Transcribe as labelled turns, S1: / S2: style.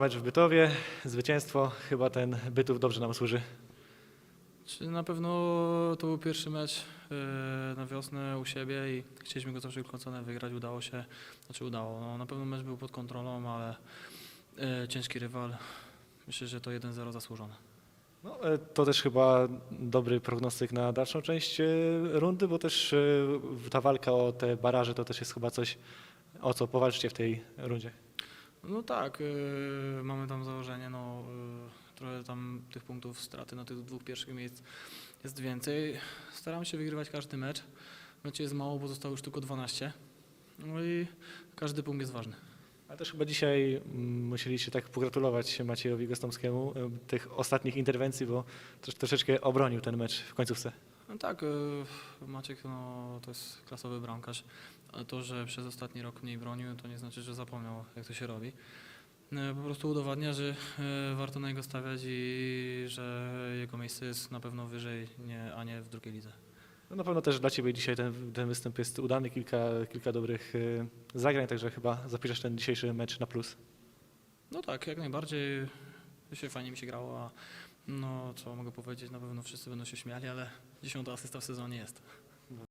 S1: Mecz w Bytowie, zwycięstwo, chyba ten Bytów dobrze nam służy.
S2: Czy na pewno to był pierwszy mecz e, na wiosnę u siebie i chcieliśmy go za wszelką cenę wygrać. Udało się, znaczy udało. No, na pewno mecz był pod kontrolą, ale e, ciężki rywal. Myślę, że to 1-0 zasłużone.
S1: No, e, to też chyba dobry prognostyk na dalszą część rundy, bo też ta walka o te baraże to też jest chyba coś, o co powalczycie w tej rundzie.
S2: No tak, e, mamy tam założenie, no e, trochę tam tych punktów straty na tych dwóch pierwszych miejsc jest więcej. Staramy się wygrywać każdy mecz. Meczy jest mało, bo zostało już tylko 12. No i każdy punkt jest ważny.
S1: A też chyba dzisiaj mm, musieliście tak pogratulować Maciejowi Gostomskiemu e, tych ostatnich interwencji, bo troszeczkę obronił ten mecz w końcówce.
S2: No tak, e, Maciek no, to jest klasowy bramkarz, ale to, że przez ostatni rok mniej bronił, to nie znaczy, że zapomniał, jak to się robi. E, Po prostu udowadnia, że e, warto na niego stawiać i że jego miejsce jest na pewno wyżej, nie, a nie w drugiej lidze.
S1: No na pewno też dla Ciebie dzisiaj ten, ten występ jest udany, kilka, kilka dobrych zagrań, także chyba zapiszesz ten dzisiejszy mecz na plus.
S2: No tak, jak najbardziej. Się fajnie mi się grało, a no co mogę powiedzieć, na pewno wszyscy będą się śmiali, ale dziesiąta asysta w sezonie jest.